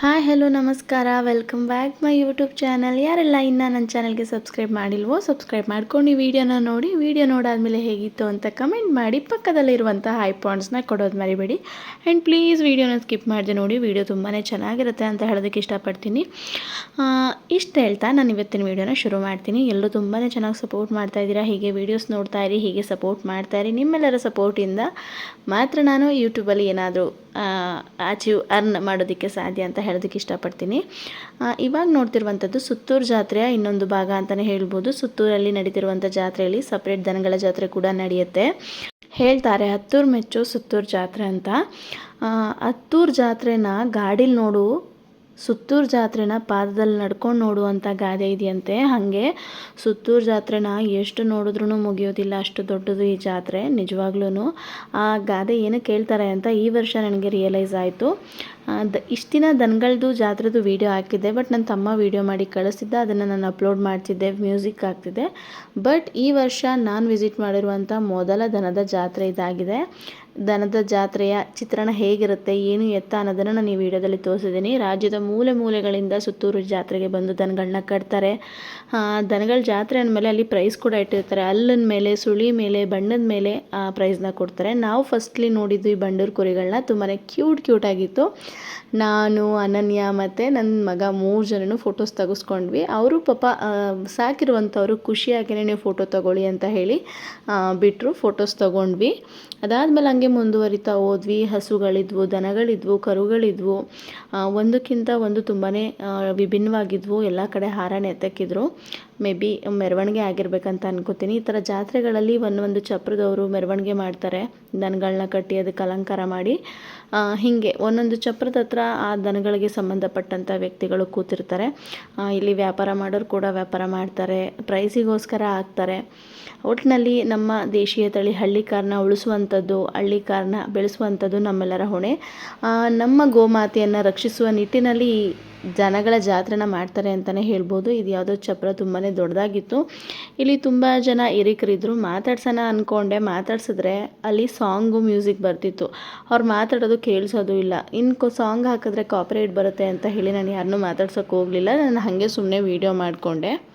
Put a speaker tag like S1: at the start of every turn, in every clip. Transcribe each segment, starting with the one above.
S1: Hi, hello, ನಮಸ್ಕಾರ. Welcome back my YouTube channel ಯಾರೆಲ್ಲ ಇನ್ನೂ ನನ್ನ ಚಾನಲ್ಗೆ ಸಬ್ಸ್ಕ್ರೈಬ್ ಮಾಡಿಲ್ವೋ ಸಬ್ಸ್ಕ್ರೈಬ್ ಮಾಡ್ಕೊಂಡು ಈ ವಿಡಿಯೋನ ನೋಡಿ ವಿಡಿಯೋ ನೋಡಾದಮೇಲೆ ಹೇಗಿತ್ತು ಅಂತ ಕಮೆಂಟ್ ಮಾಡಿ ಪಕ್ಕದಲ್ಲಿರುವಂಥ ಹೈ ಪಾಯಿಂಟ್ಸ್ನ ಕೊಡೋದು ಮರಿಬೇಡಿ. ಆ್ಯಂಡ್ ಪ್ಲೀಸ್ ವಿಡಿಯೋನ ಸ್ಕಿಪ್ ಮಾಡಿದೆ ನೋಡಿ ವಿಡಿಯೋ ತುಂಬಾ ಚೆನ್ನಾಗಿರುತ್ತೆ ಅಂತ ಹೇಳೋದಕ್ಕೆ ಇಷ್ಟಪಡ್ತೀನಿ. ಇಷ್ಟು ಹೇಳ್ತಾ ನಾನು ಇವತ್ತಿನ ವಿಡಿಯೋನ ಶುರು ಮಾಡ್ತೀನಿ. ಎಲ್ಲರೂ ತುಂಬಾ ಚೆನ್ನಾಗಿ ಸಪೋರ್ಟ್ ಮಾಡ್ತಾ ಇದ್ದೀರಾ, ಹೀಗೆ ವೀಡಿಯೋಸ್ ನೋಡ್ತಾ ಇರಿ, ಹೀಗೆ ಸಪೋರ್ಟ್ ಮಾಡ್ತಾ ಇರಿ. ನಿಮ್ಮೆಲ್ಲರ ಸಪೋರ್ಟಿಂದ ಮಾತ್ರ ನಾನು ಯೂಟ್ಯೂಬಲ್ಲಿ ಏನಾದರೂ ಅಚೀವ್ ಅರ್ನ್ ಮಾಡೋದಕ್ಕೆ ಸಾಧ್ಯ ಅಂತ ಹೇಳೋದಕ್ಕೆ ಇಷ್ಟಪಡ್ತೀನಿ. ಇವಾಗ ನೋಡ್ತಿರುವಂಥದ್ದು ಸುತ್ತೂರು ಜಾತ್ರೆಯ ಇನ್ನೊಂದು ಭಾಗ ಅಂತಲೇ ಹೇಳ್ಬೋದು. ಸುತ್ತೂರಲ್ಲಿ ನಡೀತಿರುವಂಥ ಜಾತ್ರೆಯಲ್ಲಿ ಸಪ್ರೇಟ್ ದನಗಳ ಜಾತ್ರೆ ಕೂಡ ನಡೆಯುತ್ತೆ. ಹೇಳ್ತಾರೆ, ಹತ್ತೂರು ಮೆಚ್ಚು ಸುತ್ತೂರು ಜಾತ್ರೆ ಅಂತ. ಹತ್ತೂರು ಜಾತ್ರೆನ ಗಾಡೀಲಿ ನೋಡು ಸುತ್ತೂರು ಜಾತ್ರೆನ ಪಾದದಲ್ಲಿ ನಡ್ಕೊಂಡು ನೋಡುವಂಥ ಗಾದೆ ಇದೆಯಂತೆ. ಹಾಗೆ ಸುತ್ತೂರು ಜಾತ್ರೆನ ಎಷ್ಟು ನೋಡಿದ್ರೂ ಮುಗಿಯೋದಿಲ್ಲ, ಅಷ್ಟು ದೊಡ್ಡದು ಈ ಜಾತ್ರೆ ನಿಜವಾಗ್ಲೂ ಆ ಗಾದೆ ಏನು ಹೇಳ್ತಾರೆ ಅಂತ ಈ ವರ್ಷ ನನಗೆ ರಿಯಲೈಸ್ ಆಯಿತು. ದ, ಇಷ್ಟು ದಿನ ದನಗಳದ್ದು ಜಾತ್ರೆದು ವೀಡಿಯೋ ಹಾಕಿದ್ದೆ ಬಟ್ ನನ್ನ ತಮ್ಮ ವೀಡಿಯೋ ಮಾಡಿ ಕಳಿಸಿದ್ದ ಅದನ್ನು ನಾನು ಅಪ್ಲೋಡ್ ಮಾಡ್ತಿದ್ದೆ ಮ್ಯೂಸಿಕ್ ಆಗ್ತಿದೆ ಬಟ್ ಈ ವರ್ಷ ನಾನು ವಿಸಿಟ್ ಮಾಡಿರುವಂಥ ಮೊದಲ ದನದ ಜಾತ್ರೆ ಇದಾಗಿದೆ. ದನದ ಜಾತ್ರೆಯ ಚಿತ್ರಣ ಹೇಗಿರುತ್ತೆ, ಏನು ಎತ್ತ ಅನ್ನೋದನ್ನು ನಾನು ಈ ವಿಡಿಯೋದಲ್ಲಿ ತೋರಿಸಿದ್ದೀನಿ. ರಾಜ್ಯದ ಮೂಲೆ ಮೂಲೆಗಳಿಂದ ಸುತ್ತೂರು ಜಾತ್ರೆಗೆ ಬಂದು ದನಗಳನ್ನ ಕಟ್ತಾರೆ. ದನಗಳ ಜಾತ್ರೆ ಅಂದಮೇಲೆ ಅಲ್ಲಿ ಪ್ರೈಸ್ ಕೂಡ ಇಟ್ಟಿರ್ತಾರೆ. ಅಲ್ಲಿನ ಮೇಲೆ, ಸುಳಿ ಮೇಲೆ, ಬಣ್ಣದ ಮೇಲೆ ಆ ಪ್ರೈಸ್ನ ಕೊಡ್ತಾರೆ. ನಾವು ಫಸ್ಟ್ಲಿ ನೋಡಿದ್ದು ಈ ಬಂಡೂರು ಕುರಿಗಳನ್ನ ತುಂಬಾ ಕ್ಯೂಟ್ ಕ್ಯೂಟ್ ಆಗಿತ್ತು. ನಾನು, ಅನನ್ಯ ಮತ್ತು ನನ್ನ ಮಗ ಮೂರು ಜನನು ಫೋಟೋಸ್ ತೆಗೆಸ್ಕೊಂಡ್ವಿ. ಅವರು ಪಾಪ ಸಾಕಿರುವಂಥವ್ರು ಖುಷಿಯಾಗಿಯೇ ನೀವು ಫೋಟೋ ತಗೊಳ್ಳಿ ಅಂತ ಹೇಳಿ ಬಿಟ್ಟರು ಫೋಟೋಸ್ ತೊಗೊಂಡ್ವಿ. ಅದಾದಮೇಲೆ ಹಂಗೆ ಮುಂದುವರಿತಾ ಹೋದ್ವಿ. ಹಸುಗಳಿದ್ವು ದನಗಳಿದ್ವು ಕರುಗಳಿದ್ವು. ಒಂದಕ್ಕಿಂತ ಒಂದು ತುಂಬಾ ವಿಭಿನ್ನವಾಗಿದ್ವು. ಎಲ್ಲ ಕಡೆ ಹಾರನ ಎತ್ತಕ್ಕಿದ್ರು ಮೇ ಬಿ ಮೆರವಣಿಗೆ ಆಗಿರ್ಬೇಕಂತ ಅನ್ಕೋತೀನಿ. ಈ ಥರ ಜಾತ್ರೆಗಳಲ್ಲಿ ಒಂದೊಂದು ಚಪ್ರದವರು ಮೆರವಣಿಗೆ ಮಾಡ್ತಾರೆ. ದನಗಳನ್ನ ಕಟ್ಟಿ ಅದಕ್ಕೆ ಅಲಂಕಾರ ಮಾಡಿ. ಹೀಗೆ ಒಂದೊಂದು ಚಪ್ರದ ಹತ್ರ ಆ ದನಗಳಿಗೆ ಸಂಬಂಧಪಟ್ಟಂಥ ವ್ಯಕ್ತಿಗಳು ಕೂತಿರ್ತಾರೆ. ಇಲ್ಲಿ ವ್ಯಾಪಾರ ಮಾಡೋರು ಕೂಡ ವ್ಯಾಪಾರ ಮಾಡ್ತಾರೆ. ಪ್ರೈಸಿಗೋಸ್ಕರ ಹಾಕ್ತಾರೆ. ಒಟ್ಟಿನಲ್ಲಿ ನಮ್ಮ ದೇಶೀಯ ತಳಿ ಹಳ್ಳಿ ಕಾರ್ನ ಉಳಿಸುವಂಥದ್ದು, ಹಳ್ಳಿ ಕಾರ್ನ ಬೆಳೆಸುವಂಥದ್ದು ನಮ್ಮೆಲ್ಲರ ಹೊಣೆ. ನಮ್ಮ ಗೋಮಾತೆಯನ್ನು ರಕ್ಷಿಸುವ ನಿಟ್ಟಿನಲ್ಲಿ ಜನಗಳ ಜಾತ್ರೆನ ಮಾಡ್ತಾರೆ ಅಂತಲೇ ಹೇಳ್ಬೋದು. ಇದು ಯಾವುದೋ ಚಪ್ರ ತುಂಬಾ ದೊಡ್ಡದಾಗಿತ್ತು. ಇಲ್ಲಿ ತುಂಬ ಜನ ಹಿರಿಕರಿದ್ರು. ಮಾತಾಡ್ಸೋಣ ಅಂದ್ಕೊಂಡೆ ಮಾತಾಡ್ಸಿದ್ರೆ ಅಲ್ಲಿ ಸಾಂಗು ಮ್ಯೂಸಿಕ್ ಬರ್ತಿತ್ತು. ಅವ್ರು ಮಾತಾಡೋದು ಕೇಳಿಸೋದು ಇಲ್ಲ. ಇನ್ನು ಸಾಂಗ್ ಹಾಕಿದ್ರೆ ಕಾಪ್ರೇಟ್ ಬರುತ್ತೆ ಅಂತ ಹೇಳಿ ನಾನು ಯಾರನ್ನೂ ಮಾತಾಡ್ಸೋಕೆ ಹೋಗಲಿಲ್ಲ. ನಾನು ಹಾಗೆ ಸುಮ್ಮನೆ ವೀಡಿಯೋ ಮಾಡಿಕೊಂಡೆ.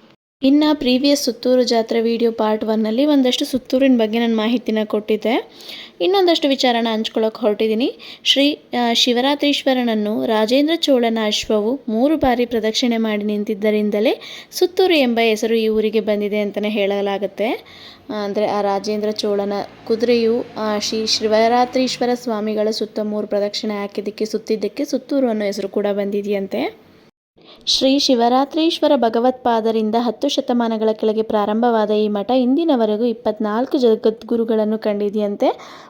S1: ಇನ್ನು ಪ್ರೀವಿಯಸ್ ಸುತ್ತೂರು ಜಾತ್ರೆ ವಿಡಿಯೋ ಪಾರ್ಟ್ ಒನ್ನಲ್ಲಿ ಒಂದಷ್ಟು ಸುತ್ತೂರಿನ ಬಗ್ಗೆ ನಾನು ಮಾಹಿತಿನ ಕೊಟ್ಟಿದ್ದೆ. ಇನ್ನೊಂದಷ್ಟು ವಿಚಾರನ ಹಂಚ್ಕೊಳ್ಳೋಕೆ ಹೊರಟಿದ್ದೀನಿ ಶ್ರೀ ಶಿವರಾತ್ರೀಶ್ವರನನ್ನು ರಾಜೇಂದ್ರ ಚೋಳನ ಅಶ್ವವು ಮೂರು ಬಾರಿ ಪ್ರದಕ್ಷಿಣೆ ಮಾಡಿ ನಿಂತಿದ್ದರಿಂದಲೇ ಸುತ್ತೂರು ಎಂಬ ಹೆಸರು ಈ ಊರಿಗೆ ಬಂದಿದೆ ಅಂತಲೇ ಹೇಳಲಾಗುತ್ತೆ. ಅಂದರೆ ಆ ರಾಜೇಂದ್ರ ಚೋಳನ ಕುದುರೆಯು ಶ್ರೀ ಶಿವರಾತ್ರೀಶ್ವರ ಸ್ವಾಮಿಗಳ ಸುತ್ತ ಮೂರು ಪ್ರದಕ್ಷಿಣೆ ಹಾಕಿದ್ದಕ್ಕೆ, ಸುತ್ತಿದ್ದಕ್ಕೆ ಸುತ್ತೂರು ಅನ್ನೋ ಹೆಸರು ಕೂಡ ಬಂದಿದೆಯಂತೆ. ಶ್ರೀ ಶಿವರಾತ್ರೀಶ್ವರ ಭಗವತ್ಪಾದರಿಂದ ಹತ್ತು ಶತಮಾನಗಳ ಕೆಳಗೆ ಪ್ರಾರಂಭವಾದ ಈ ಮಠ ಇಂದಿನವರೆಗೂ ಇಪ್ಪತ್ನಾಲ್ಕು ಜಗದ್ಗುರುಗಳನ್ನು ಕಂಡಿದೆಯಂತೆ.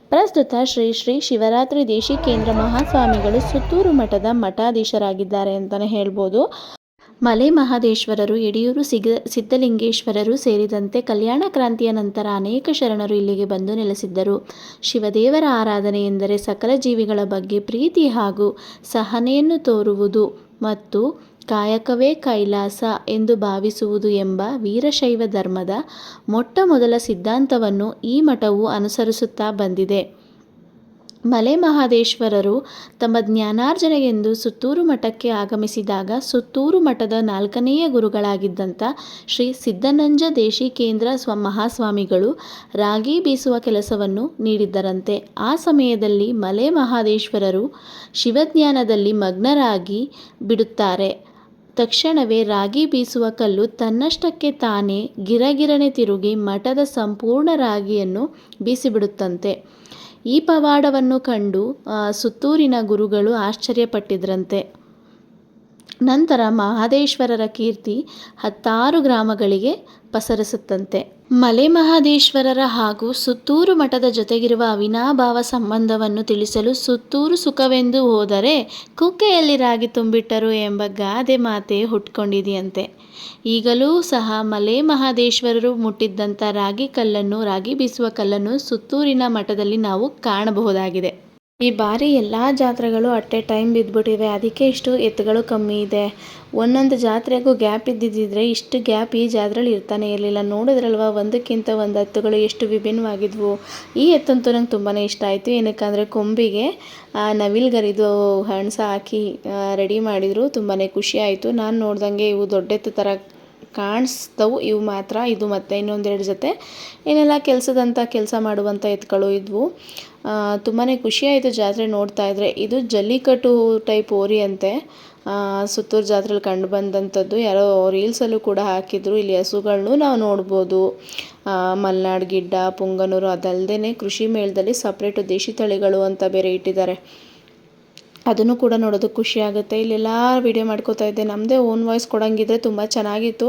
S1: ಪ್ರಸ್ತುತ ಶ್ರೀ ಶ್ರೀ ಶಿವರಾತ್ರಿ ದೇಶಿಕೇಂದ್ರ ಮಹಾಸ್ವಾಮಿಗಳು ಸುತ್ತೂರು ಮಠದ ಮಠಾಧೀಶರಾಗಿದ್ದಾರೆ ಅಂತಲೇ ಹೇಳ್ಬೋದು. ಮಲೆ ಮಹಾದೇಶ್ವರರು, ಯಡಿಯೂರು ಸಿಗ ಸಿದ್ಧಲಿಂಗೇಶ್ವರರು ಸೇರಿದಂತೆ ಕಲ್ಯಾಣ ಕ್ರಾಂತಿಯ ನಂತರ ಅನೇಕ ಶರಣರು ಇಲ್ಲಿಗೆ ಬಂದು ನೆಲೆಸಿದ್ದರು. ಶಿವದೇವರ ಆರಾಧನೆ ಎಂದರೆ ಸಕಲ ಜೀವಿಗಳ ಬಗ್ಗೆ ಪ್ರೀತಿ ಹಾಗೂ ಸಹನೆಯನ್ನು ತೋರುವುದು ಮತ್ತು ಕಾಯಕವೇ ಕೈಲಾಸ ಎಂದು ಭಾವಿಸುವುದು ಎಂಬ ವೀರಶೈವ ಧರ್ಮದ ಮೊಟ್ಟ ಮೊದಲ ಸಿದ್ಧಾಂತವನ್ನು ಈ ಮಠವು ಅನುಸರಿಸುತ್ತಾ ಬಂದಿದೆ. ಮಲೆ ಮಹಾದೇಶ್ವರರು ತಮ್ಮ ಜ್ಞಾನಾರ್ಜನೆಗೆಂದು ಸುತ್ತೂರು ಮಠಕ್ಕೆ ಆಗಮಿಸಿದಾಗ ಸುತ್ತೂರು ಮಠದ ನಾಲ್ಕನೆಯ ಗುರುಗಳಾಗಿದ್ದಂಥ ಶ್ರೀ ಸಿದ್ದನಂಜ ದೇಶಿಕೇಂದ್ರ ಸ್ವ ಮಹಾಸ್ವಾಮಿಗಳು ರಾಗಿ ಬೀಸುವ ಕೆಲಸವನ್ನು ನೀಡಿದ್ದರಂತೆ. ಆ ಸಮಯದಲ್ಲಿ ಮಲೆ ಮಹಾದೇಶ್ವರರು ಶಿವಜ್ಞಾನದಲ್ಲಿ ಮಗ್ನರಾಗಿ ಬಿಡುತ್ತಾರೆ. ತಕ್ಷಣವೇ ರಾಗಿ ಬೀಸುವ ಕಲ್ಲು ತನ್ನಷ್ಟಕ್ಕೆ ತಾನೇ ಗಿರಗಿರನೆ ತಿರುಗಿ ಮಠದ ಸಂಪೂರ್ಣ ರಾಗಿಯನ್ನು ಬೀಸಿಬಿಡುತ್ತಂತೆ. ಈ ಪವಾಡವನ್ನು ಕಂಡು ಸುತ್ತೂರಿನ ಗುರುಗಳು ಆಶ್ಚರ್ಯಪಟ್ಟಿದ್ರಂತೆ. ನಂತರ ಮಹದೇಶ್ವರರ ಕೀರ್ತಿ ಹತ್ತಾರು ಗ್ರಾಮಗಳಿಗೆ ಪಸರಿಸುತ್ತಂತೆ. ಮಲೆ ಮಹಾದೇಶ್ವರರ ಹಾಗೂ ಸುತ್ತೂರು ಮಠದ ಜೊತೆಗಿರುವ ಅವಿನಾಭಾವ ಸಂಬಂಧವನ್ನು ತಿಳಿಸಲು ಸುತ್ತೂರು ಸುಖವೆಂದು ಹೋದರೆ ಕುಕ್ಕೆಯಲ್ಲಿ ರಾಗಿ ತುಂಬಿಟ್ಟರು ಎಂಬ ಗಾದೆ ಮಾತೆ ಹುಟ್ಕೊಂಡಿದೆಯಂತೆ. ಈಗಲೂ ಸಹ ಮಲೆ ಮಹಾದೇಶ್ವರರು ಮುಟ್ಟಿದ್ದಂಥ ರಾಗಿ ಕಲ್ಲನ್ನು, ರಾಗಿ ಬೀಸುವ ಕಲ್ಲನ್ನು ಸುತ್ತೂರಿನ ಮಠದಲ್ಲಿ ನಾವು ಕಾಣಬಹುದಾಗಿದೆ. ಈ ಬಾರಿ ಎಲ್ಲ ಜಾತ್ರೆಗಳು ಅಟ್ ಎ ಟೈಮ್ ಬಿದ್ದುಬಿಟ್ಟಿವೆ ಅದಕ್ಕೆ ಇಷ್ಟು ಎತ್ತುಗಳು ಕಮ್ಮಿ ಇದೆ. ಒಂದೊಂದು ಜಾತ್ರೆಗೂ ಗ್ಯಾಪ್ ಇದ್ದಿದ್ದಿದ್ರೆ ಇಷ್ಟು ಗ್ಯಾಪ್ ಈ ಜಾತ್ರೆಲಿ ಇರ್ತಾನೆ ಇರಲಿಲ್ಲ. ನೋಡಿದ್ರಲ್ವ, ಒಂದಕ್ಕಿಂತ ಒಂದು ಎತ್ತುಗಳು ಎಷ್ಟು ವಿಭಿನ್ನವಾಗಿದ್ವು. ಈ ಎತ್ತಂತೂ ನಂಗೆ ತುಂಬಾ ಇಷ್ಟ ಆಯಿತು. ಏನಕ್ಕಂದರೆ ಕೊಂಬಿಗೆ ನವಿಲ್ಗರಿದು ಹಣಸ ಹಾಕಿ ರೆಡಿ ಮಾಡಿದರು. ತುಂಬಾ ಖುಷಿ ಆಯಿತು. ನಾನು ನೋಡ್ದಂಗೆ ಇವು ದೊಡ್ಡ ಎತ್ತು ಥರ ಕಾಣಿಸ್ತವು ಇವು ಮಾತ್ರ. ಇದು ಮತ್ತು ಇನ್ನೊಂದೆರಡು ಜೊತೆ. ಏನೆಲ್ಲ ಕೆಲಸದಂಥ ಕೆಲಸ ಮಾಡುವಂಥ ಎತ್ತುಗಳು ಇದ್ವು. ತುಂಬಾ ಖುಷಿಯಾಯಿತು ಜಾತ್ರೆ ನೋಡ್ತಾ ಇದ್ದರೆ ಇದು ಜಲ್ಲಿಕಟ್ಟು ಟೈಪ್ ಓರಿ ಅಂತೆ. ಸುತ್ತೂರು ಜಾತ್ರೆಯಲ್ಲಿ ಕಂಡು ಬಂದಂಥದ್ದು ಯಾರೋ ರೀಲ್ಸಲ್ಲೂ ಕೂಡ ಹಾಕಿದ್ರು. ಇಲ್ಲಿ ಹಸುಗಳನ್ನು ನಾವು ನೋಡ್ಬೋದು. ಮಲೆನಾಡು ಗಿಡ್ಡ, ಪುಂಗನೂರು ಅದಲ್ಲದೆ ಕೃಷಿ ಮೇಳದಲ್ಲಿ ಸಪ್ರೇಟು ದೇಶಿ ತಳಿಗಳು ಅಂತ ಬೇರೆ ಇಟ್ಟಿದ್ದಾರೆ. ಅದನ್ನು ಕೂಡ ನೋಡೋದಕ್ಕೆ ಖುಷಿ ಆಗುತ್ತೆ. ಇಲ್ಲೆಲ್ಲ ವೀಡಿಯೋ ಮಾಡ್ಕೋತಾ ಇದ್ದೆ. ನಮ್ಮದೇ ಓನ್ ವಾಯ್ಸ್ ಕೊಡೋಂಗಿದ್ರೆ ತುಂಬ ಚೆನ್ನಾಗಿತ್ತು.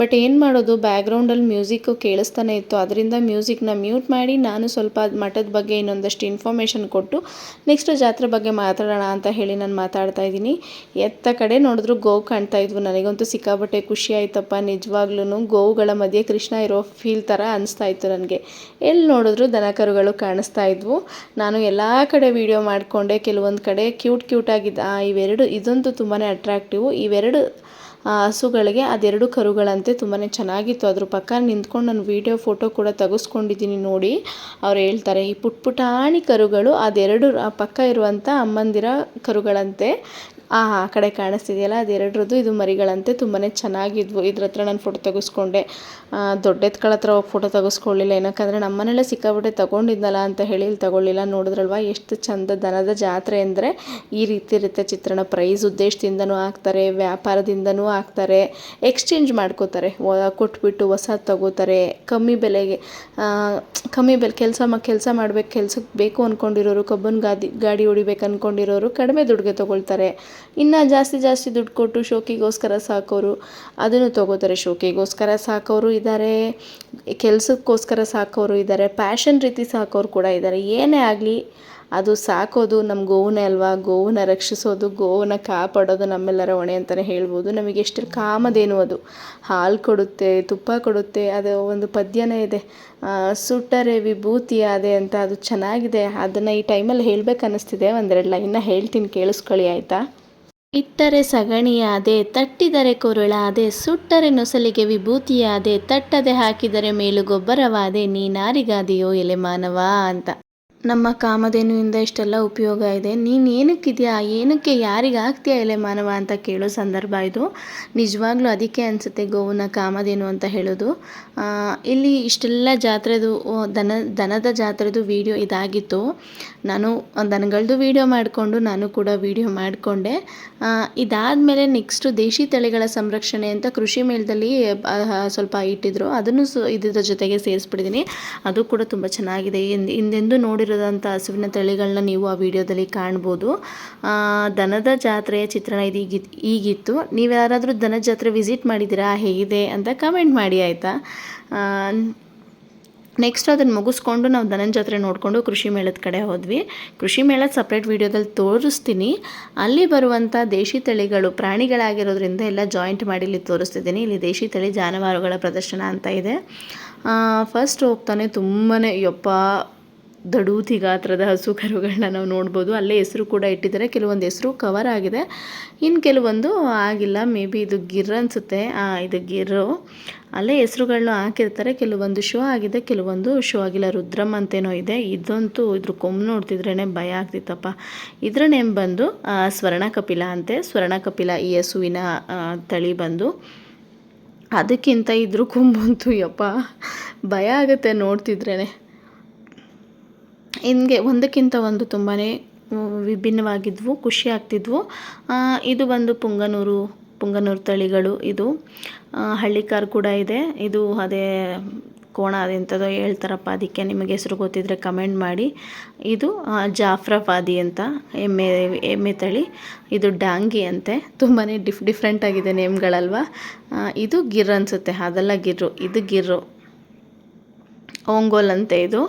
S1: ಬಟ್ ಏನು ಮಾಡೋದು? ಬ್ಯಾಕ್ಗ್ರೌಂಡಲ್ಲಿ ಮ್ಯೂಸಿಕ್ಕು ಕೇಳಿಸ್ತಾನೆ ಇತ್ತು. ಅದರಿಂದ ಮ್ಯೂಸಿಕ್ನ ಮ್ಯೂಟ್ ಮಾಡಿ ನಾನು ಸ್ವಲ್ಪ ಮಠದ ಬಗ್ಗೆ ಇನ್ನೊಂದಷ್ಟು ಇನ್ಫಾರ್ಮೇಷನ್ ಕೊಟ್ಟು ನೆಕ್ಸ್ಟ್ ಜಾತ್ರೆ ಬಗ್ಗೆ ಮಾತಾಡೋಣ ಅಂತ ಹೇಳಿ ನಾನು ಮಾತಾಡ್ತಾ ಇದ್ದೀನಿ. ಎತ್ತ ಕಡೆ ನೋಡಿದ್ರು ಗೋವು ಕಾಣ್ತಾ ಇದ್ವು. ನನಗಂತೂ ಸಿಕ್ಕಾಬಟ್ಟೆ ಖುಷಿ ಆಯ್ತಪ್ಪ. ನಿಜವಾಗ್ಲೂ ಗೋವುಗಳ ಮಧ್ಯೆ ಕೃಷ್ಣ ಇರೋ ಫೀಲ್ ಥರ ಅನಿಸ್ತಾ ಇತ್ತು ನನಗೆ. ಎಲ್ಲಿ ನೋಡಿದ್ರು ದನ ಕರುಗಳು ಕಾಣಿಸ್ತಾ ಇದ್ವು. ನಾನು ಎಲ್ಲ ಕಡೆ ವೀಡಿಯೋ ಮಾಡಿಕೊಂಡೆ. ಕೆಲವೊಂದು ಕಡೆ ಕ್ಯೂ ಕ್ಯೂಟ್ ಕ್ಯೂಟಾಗಿದ್ದ ಇವೆರಡು ಇದಂತೂ ತುಂಬಾ ಅಟ್ರಾಕ್ಟಿವ್ ಇವೆರಡು ಹಸುಗಳಿಗೆ ಅದೆರಡು ಕರುಗಳಂತೆ ತುಂಬಾ ಚೆನ್ನಾಗಿತ್ತು. ಅದ್ರ ಪಕ್ಕ ನಿಂತ್ಕೊಂಡು ನಾನು ವೀಡಿಯೋ ಫೋಟೋ ಕೂಡ ತೆಗೆಸ್ಕೊಂಡಿದ್ದೀನಿ ನೋಡಿ. ಅವ್ರು ಹೇಳ್ತಾರೆ, ಈ ಪುಟ್ ಪುಟಾಣಿ ಕರುಗಳು ಅದೆರಡು ಪಕ್ಕ ಇರುವಂಥ ಅಮ್ಮಂದಿರ ಕರುಗಳಂತೆ. ಆ ಆ ಕಡೆ ಕಾಣಿಸ್ತಿದೆಯಲ್ಲ ಅದೆರಡರದ್ದು ಇದು ಮರಿಗಳಂತೆ ತುಂಬಾ ಚೆನ್ನಾಗಿದ್ವು. ಇದ್ರ ಹತ್ರ ನಾನು ಫೋಟೋ ತೆಗೆಸ್ಕೊಂಡೆ. ದೊಡ್ಡ ಎತ್ಗಳ ಹತ್ರ ಹೋಗಿ ಫೋಟೋ ತೆಗೆಸ್ಕೊಳ್ಳಿಲ್ಲ. ಏನಕ್ಕಂದರೆ ನಮ್ಮನೆಯಲ್ಲೇ ಸಿಕ್ಕಾಬಿಟ್ಟೆ ತೊಗೊಂಡಿದ್ನಲ್ಲ ಅಂತ ಹೇಳಿ ಇಲ್ಲಿ ತಗೊಳ್ಳಿಲ್ಲ. ನೋಡಿದ್ರಲ್ವ, ಎಷ್ಟು ಚಂದ ದನದ ಜಾತ್ರೆ ಅಂದರೆ ಈ ರೀತಿ ಇರುತ್ತೆ. ಚಿತ್ರಣ ಪ್ರೈಸ್ ಉದ್ದೇಶದಿಂದನೂ ಹಾಕ್ತಾರೆ, ವ್ಯಾಪಾರದಿಂದನೂ ಹಾಕ್ತಾರೆ ಎಕ್ಸ್ಚೇಂಜ್ ಮಾಡ್ಕೋತಾರೆ. ಕೊಟ್ಬಿಟ್ಟು ಹೊಸ ತಗೋತಾರೆ. ಕಮ್ಮಿ ಬೆಲೆಗೆ ಕಮ್ಮಿ ಬೆಲೆ, ಕೆಲಸ ಮ, ಕೆಲಸ ಮಾಡ್ಬೇಕು ಕೆಲಸಕ್ಕೆ ಬೇಕು ಅಂದ್ಕೊಂಡಿರೋರು ಕಬ್ಬನ್ ಗಾದಿ, ಗಾಡಿ ಹೊಡಿಬೇಕು ಅಂದ್ಕೊಂಡಿರೋರು ಕಡಿಮೆ ದುಡ್ಡಿಗೆ ತೊಗೊಳ್ತಾರೆ. ಇನ್ನು ಜಾಸ್ತಿ ಜಾಸ್ತಿ ದುಡ್ಡು ಕೊಟ್ಟು ಶೋಕಿಗೋಸ್ಕರ ಸಾಕೋರು ಅದನ್ನು ತೊಗೋತಾರೆ. ಶೋಕಿಗೋಸ್ಕರ ಸಾಕೋರು ಇದ್ದಾರೆ ಕೆಲಸಕ್ಕೋಸ್ಕರ ಸಾಕೋರು ಇದ್ದಾರೆ ಪ್ಯಾಷನ್ ರೀತಿ ಸಾಕೋರು ಕೂಡ ಇದ್ದಾರೆ ಏನೇ ಆಗಲಿ ಅದು ಸಾಕೋದು ನಮ್ಮ ಗೋವನ್ನೇ ಅಲ್ವಾ? ಗೋವನ್ನ ರಕ್ಷಿಸೋದು, ಗೋವನ್ನ ಕಾಪಾಡೋದು ನಮ್ಮೆಲ್ಲರ ಹೊಣೆ ಅಂತಲೇ ಹೇಳ್ಬೋದು. ನಮಗೆ ಎಷ್ಟು ಕಾಮಧೇನು ಅದು. ಹಾಲು ಕೊಡುತ್ತೆ, ತುಪ್ಪ ಕೊಡುತ್ತೆ, ಅದು ಒಂದು ಪದ್ಯನೇ ಇದೆ. ಸುಟ್ಟರೆ ವಿಭೂತಿ ಅದೇ ಅಂತ ಅದು ಚೆನ್ನಾಗಿದೆ. ಅದನ್ನು ಈ ಟೈಮಲ್ಲಿ ಹೇಳ್ಬೇಕು ಅನ್ನಿಸ್ತಿದೆ ಒಂದೆರಡು ಲೈನ್ನ ಹೇಳ್ತೀನಿ, ಕೇಳಿಸ್ಕೊಳ್ಳಿ ಆಯಿತಾ? ಇಟ್ಟರೆ ಸಗಣಿಯಾದೆ, ತಟ್ಟಿದರೆ ಕುರುಳಾದೆ, ಸುಟ್ಟರೆ ನೊಸಲಿಗೆ ವಿಭೂತಿಯಾದೆ, ತಟ್ಟದೆ ಹಾಕಿದರೆ ಮೇಲು ಗೊಬ್ಬರವಾದೆ ನೀನಾರಿಗಾದೆಯೋ ಎಲೆ ಮಾನವ ಅಂತ. ನಮ್ಮ ಕಾಮಧೇನುವಿಂದ ಇಷ್ಟೆಲ್ಲ ಉಪಯೋಗ ಇದೆ. ನೀನು ಏನಕ್ಕಿದೆಯಾ? ಏನಕ್ಕೆ ಯಾರಿಗೆ ಆಗ್ತೀಯಾ ಎಲೆ ಮಾನವ ಅಂತ ಕೇಳೋ ಸಂದರ್ಭ ಇದು. ನಿಜವಾಗ್ಲೂ ಅದಕ್ಕೆ ಅನಿಸುತ್ತೆ ಗೋವನ್ನ ಕಾಮಧೇನು ಅಂತ ಹೇಳೋದು. ಇಲ್ಲಿ ಇಷ್ಟೆಲ್ಲ ಜಾತ್ರೆದು ದನ, ದನದ ಜಾತ್ರೆದು ವೀಡಿಯೋ ಇದಾಗಿತ್ತು. ನಾನು ದನಗಳದ್ದು ವೀಡಿಯೋ ಮಾಡಿಕೊಂಡು ನಾನು ಕೂಡ ವೀಡಿಯೋ ಮಾಡಿಕೊಂಡೆ. ಇದಾದಮೇಲೆ ನೆಕ್ಸ್ಟು ದೇಶಿ ತಳಿಗಳ ಸಂರಕ್ಷಣೆ ಅಂತ ಕೃಷಿ ಮೇಳದಲ್ಲಿ ಸ್ವಲ್ಪ ಇಟ್ಟಿದ್ರು. ಅದನ್ನು ಇದ್ರ ಜೊತೆಗೆ ಸೇರಿಸ್ಬಿಟ್ಟಿದ್ದೀನಿ ಅದು ಕೂಡ ತುಂಬ ಚೆನ್ನಾಗಿದೆ. ಹಿಂದೆಂದೂ ನೋಡಿರೋದಂಥ ಹಸುವಿನ ತಳಿಗಳನ್ನ ನೀವು ಆ ವಿಡಿಯೋದಲ್ಲಿ ಕಾಣ್ಬೋದು. ದನದ ಜಾತ್ರೆಯ ಚಿತ್ರಣ ಇದು ಈಗಿತ್ತು. ನೀವು ಯಾರಾದರೂ ದನ ಜಾತ್ರೆ ವಿಸಿಟ್ ಮಾಡಿದ್ದೀರಾ? ಹೇಗಿದೆ ಅಂತ ಕಮೆಂಟ್ ಮಾಡಿ, ಆಯಿತಾ? ನೆಕ್ಸ್ಟ್ ಅದನ್ನು ಮುಗಿಸ್ಕೊಂಡು ನಾವು ದನನ ಜಾತ್ರೆ ನೋಡಿಕೊಂಡು ಕೃಷಿ ಮೇಳದ ಕಡೆ ಹೋದ್ವಿ. ಕೃಷಿ ಮೇಳದ ಸಪ್ರೇಟ್ ವಿಡಿಯೋದಲ್ಲಿ ತೋರಿಸ್ತೀನಿ. ಅಲ್ಲಿ ಬರುವಂಥ ದೇಶಿ ತಳಿಗಳು, ಪ್ರಾಣಿಗಳಾಗಿರೋದ್ರಿಂದ ಎಲ್ಲ ಜಾಯಿಂಟ್ ಮಾಡಿ ಇಲ್ಲಿ ತೋರಿಸ್ತಿದ್ದೀನಿ. ಇಲ್ಲಿ ದೇಶಿ ತಳಿ ಜಾನುವಾರುಗಳ ಪ್ರದರ್ಶನ ಅಂತ ಇದೆ. ಫಸ್ಟ್ ಹೋಗ್ತಾನೆ ತುಂಬಾ ಯಪ್ಪ ದಡೂತಿ ಗಾತ್ರದ ಹಸು ಕರುಗಳನ್ನ ನಾವು ನೋಡ್ಬೋದು. ಅಲ್ಲೇ ಹೆಸರು ಕೂಡ ಇಟ್ಟಿದ್ದಾರೆ. ಕೆಲವೊಂದು ಹೆಸರು ಕವರ್ ಆಗಿದೆ. ಇನ್ನು ಕೆಲವೊಂದು ಆಗಿಲ್ಲ. ಮೇ ಬಿ ಇದು ಗಿರ್ ಅನಿಸುತ್ತೆ. ಇದು ಗಿರ್ರು ಅಲ್ಲೇ ಹೆಸರುಗಳನ್ನ ಹಾಕಿರ್ತಾರೆ. ಕೆಲವೊಂದು ಶೋ ಆಗಿದೆ. ಕೆಲವೊಂದು ಶೋ ಆಗಿಲ್ಲ. ರುದ್ರಮ್ ಅಂತೇನೋ ಇದೆ. ಇದಂತೂ ಇದ್ರ ಕೊಂಬು ನೋಡ್ತಿದ್ರೇ ಭಯ ಆಗ್ತಿತ್ತಪ್ಪ. ಇದ್ರ ನೇಮ್ ಬಂದು? ಸ್ವರ್ಣ ಕಪಿಲ ಅಂತೆ. ಸ್ವರ್ಣ ಕಪಿಲ ಈ ಹಸುವಿನ ತಳಿ ಬಂದು. ಅದಕ್ಕಿಂತ ಇದ್ರ ಕೊಂಬಂತೂ ಯಪ್ಪ ಭಯ ಆಗುತ್ತೆ ನೋಡ್ತಿದ್ರೇ ಹಿಂಗೆ ಒಂದಕ್ಕಿಂತ ಒಂದು ತುಂಬಾ ವಿಭಿನ್ನವಾಗಿದ್ವು, ಖುಷಿ ಆಗ್ತಿದ್ವು. ಇದು ಬಂದು ಪುಂಗನೂರು ಪುಂಗನೂರು ತಳಿಗಳು ಇದು. ಹಳ್ಳಿಕಾರ್ ಕೂಡ ಇದೆ. ಇದು ಅದೇ ಕೋಣ ಅದೆಂಥದೋ ಹೇಳ್ತಾರಪ್ಪ, ಅದಕ್ಕೆ ನಿಮಗೆ ಹೆಸರು ಗೊತ್ತಿದ್ದರೆ ಕಮೆಂಟ್ ಮಾಡಿ. ಇದು ಜಾಫ್ರಫಾದಿ ಅಂತ, ಎಮ್ಮೆ ಎಮ್ಮೆ ತಳಿ. ಇದು ಡಾಂಗಿ ಅಂತೆ. ತುಂಬಾ ಡಿಫ್ ಡಿಫ್ರೆಂಟಾಗಿದೆ ನೇಮ್ಗಳಲ್ವ. ಇದು ಗಿರ್ ಅನಿಸುತ್ತೆ. ಅದೆಲ್ಲ ಗಿರ್ರು. ಇದು ಗಿರ್ರು. ಓಂಗೋಲ್ ಅಂತೆ ಇದು.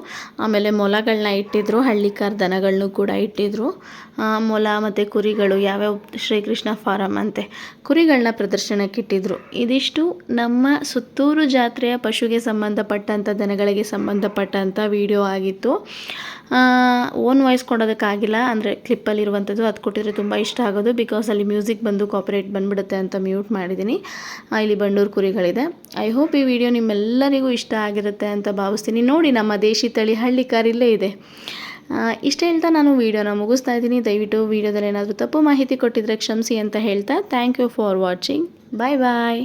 S1: ಆಮೇಲೆ ಮೊಲಗಳನ್ನ ಇಟ್ಟಿದ್ರು, ಹಳ್ಳಿಕಾರ್ ದನಗಳನ್ನೂ ಕೂಡ ಇಟ್ಟಿದ್ರು. ಮೊಲ ಮತ್ತು ಕುರಿಗಳು ಯಾವ್ಯಾವ ಶ್ರೀಕೃಷ್ಣ ಫಾರಂ ಅಂತೆ ಕುರಿಗಳನ್ನ ಪ್ರದರ್ಶನಕ್ಕೆ ಇಟ್ಟಿದ್ರು. ಇದಿಷ್ಟು ನಮ್ಮ ಸುತ್ತೂರು ಜಾತ್ರೆಯ ಪಶುಗೆ ಸಂಬಂಧಪಟ್ಟಂಥ ದನಗಳಿಗೆ ಸಂಬಂಧಪಟ್ಟಂಥ ವಿಡಿಯೋ ಆಗಿತ್ತು. ಓನ್ ವಾಯ್ಸ್ ಕೊಡೋದಕ್ಕಾಗಿಲ್ಲ, ಅಂದರೆ ಕ್ಲಿಪ್ಪಲ್ಲಿರುವಂಥದ್ದು ಅದು ಕೊಟ್ಟಿದ್ರೆ ತುಂಬ ಇಷ್ಟ ಆಗೋದು. ಬಿಕಾಸ್ ಅಲ್ಲಿ ಮ್ಯೂಸಿಕ್ ಬಂದು ಕಾಪರೇಟ್ ಬಂದುಬಿಡುತ್ತೆ ಅಂತ ಮ್ಯೂಟ್ ಮಾಡಿದ್ದೀನಿ ಇಲ್ಲಿ ಬಂಡೂರು ಕುರಿಗಳಿದೆ. ಐ ಹೋಪ್ ಈ ವಿಡಿಯೋ ನಿಮ್ಮೆಲ್ಲರಿಗೂ ಇಷ್ಟ ಆಗಿರುತ್ತೆ ಅಂತ ಭಾವಿಸ್ತೀನಿ. ನೋಡಿ ನಮ್ಮ ದೇಶಿ ತಳಿ ಹಳ್ಳಿ ಕಾರಿಲ್ಲೇ ಇದೆ. ಇಷ್ಟ ಹೇಳ್ತಾ ನಾನು ವೀಡಿಯೋನ ಮುಗಿಸ್ತಾ ಇದ್ದೀನಿ. ದಯವಿಟ್ಟು ವೀಡಿಯೋದಲ್ಲಿ ಏನಾದರೂ ತಪ್ಪು ಮಾಹಿತಿ ಕೊಟ್ಟಿದ್ರೆ ಕ್ಷಮಿಸಿ ಅಂತ ಹೇಳ್ತಾ. Thank you for watching bye bye